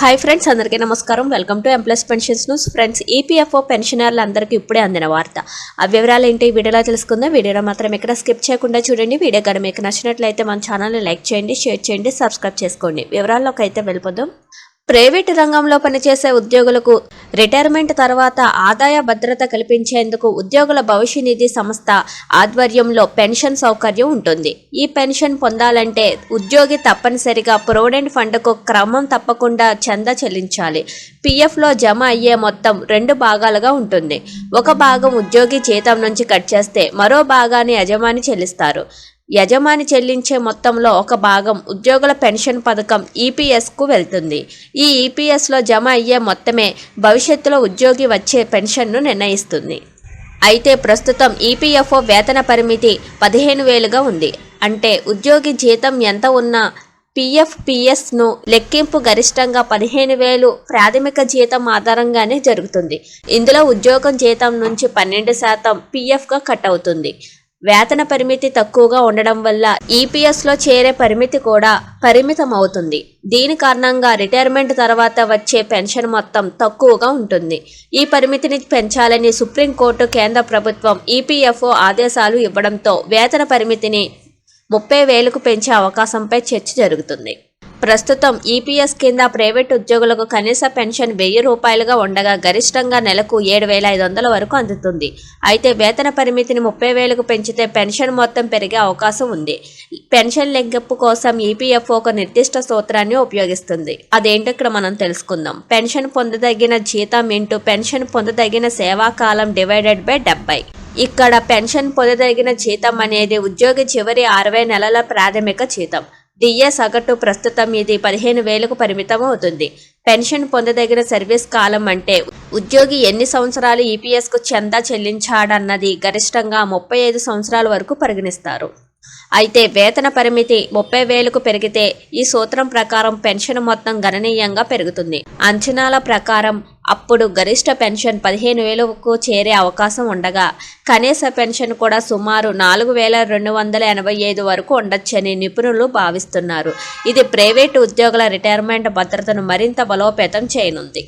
Hi friends అందరికీ నమస్కారం. Welcome to employees pensions news friends EPFO పెన్షనర్లందరికీ ఇప్పుడే అందిన వార్త. ఆ వివరాలు ఏంటి? వీడియోలో తెలుసుకుందాం. వీడియోలో మాత్రం ఎక్కడ స్కిప్ చేయకుండా చూడండి. వీడియో కానీ మీకు నచ్చినట్లయితే మన ఛానల్ని లైక్ చేయండి షేర్ చేయండి సబ్స్క్రైబ్ చేసుకోండి. వివరాల్లోకి అయితే వెళ్ళిపోదాం. ప్రైవేటు రంగంలో పనిచేసే ఉద్యోగులకు రిటైర్మెంట్ తర్వాత ఆదాయ భద్రత కల్పించేందుకు ఉద్యోగుల భవిష్య నిధి సంస్థ ఆధ్వర్యంలో పెన్షన్ సౌకర్యం ఉంటుంది. ఈ పెన్షన్ పొందాలంటే ఉద్యోగి తప్పనిసరిగా ప్రొవిడెంట్ ఫండ్కు క్రమం తప్పకుండా చందా చెల్లించాలి. పీఎఫ్లో జమ అయ్యే మొత్తం రెండు భాగాలుగా ఉంటుంది. ఒక భాగం ఉద్యోగి జీతం నుంచి కట్ చేస్తే మరో భాగాన్ని యజమాని చెల్లిస్తారు. యజమాని చెల్లించే మొత్తంలో ఒక భాగం ఉద్యోగుల పెన్షన్ పథకం ఈపీఎస్కు వెళ్తుంది. ఈ ఈపీఎస్లో జమ అయ్యే మొత్తమే భవిష్యత్తులో ఉద్యోగి వచ్చే పెన్షన్ను నిర్ణయిస్తుంది. అయితే ప్రస్తుతం ఈపీఎఫ్ఓ వేతన పరిమితి పదిహేను వేలుగా ఉంది. అంటే ఉద్యోగి జీతం ఎంత ఉన్నా పిఎఫ్ పిఎస్ను లెక్కింపు గరిష్టంగా పదిహేను వేలు ప్రాథమిక జీతం ఆధారంగానే జరుగుతుంది. ఇందులో ఉద్యోగం జీతం నుంచి పన్నెండు శాతం పిఎఫ్గా కట్ అవుతుంది. వేతన పరిమితి తక్కువగా ఉండడం వల్ల ఈపీఎస్లో చేరే పరిమితి కూడా పరిమితం అవుతుంది దీని కారణంగా రిటైర్మెంట్ తర్వాత వచ్చే పెన్షన్ మొత్తం తక్కువగా ఉంటుంది. ఈ పరిమితిని పెంచాలని సుప్రీంకోర్టు కేంద్ర ప్రభుత్వం ఈపీఎఫ్ఓ ఆదేశాలు ఇవ్వడంతో వేతన పరిమితిని ముప్పై వేలకు పెంచే అవకాశంపై చర్చ జరుగుతుంది. ప్రస్తుతం ఈపీఎస్ కింద ప్రైవేట్ ఉద్యోగులకు కనీస పెన్షన్ వెయ్యి రూపాయలుగా ఉండగా గరిష్టంగా నెలకు ఏడు వేల ఐదు వందల వరకు అందుతుంది. అయితే వేతన పరిమితిని ముప్పై వేలకు పెంచితే పెన్షన్ మొత్తం పెరిగే అవకాశం ఉంది. పెన్షన్ లెగ్గింపు కోసం ఈపీఎఫ్ఓ ఒక నిర్దిష్ట సూత్రాన్ని ఉపయోగిస్తుంది. అదేంటో ఇక్కడ మనం తెలుసుకుందాం. పెన్షన్ పొందదగిన జీతం ఇంటూ పెన్షన్ పొందదగిన సేవాకాలం డివైడెడ్ బై డెబ్బై. ఇక్కడ పెన్షన్ పొందదగిన జీతం అనేది ఉద్యోగి చివరి అరవై నెలల ప్రాథమిక జీతం. డిఏ సగటు ప్రస్తుతం ఇది పదిహేను వేలకు పరిమితం అవుతుంది. పెన్షన్ పొందదగిన సర్వీస్ కాలం అంటే ఉద్యోగి ఎన్ని సంవత్సరాలు ఈపీఎస్కు చందా చెల్లించాడన్నది గరిష్టంగా ముప్పై ఐదు సంవత్సరాల వరకు పరిగణిస్తారు. అయితే వేతన పరిమితి ముప్పై వేలకు పెరిగితే ఈ సూత్రం ప్రకారం పెన్షన్ మొత్తం గణనీయంగా పెరుగుతుంది. అంచనాల ప్రకారం అప్పుడు గరిష్ట పెన్షన్ పదిహేను వేలకు చేరే అవకాశం ఉండగా కనీస పెన్షన్ కూడా సుమారు నాలుగు వేల రెండు వందల ఎనభై ఐదు వరకు ఉండొచ్చని నిపుణులు భావిస్తున్నారు. ఇది ప్రైవేటు ఉద్యోగుల రిటైర్మెంట్ భద్రతను మరింత బలోపేతం చేయనుంది.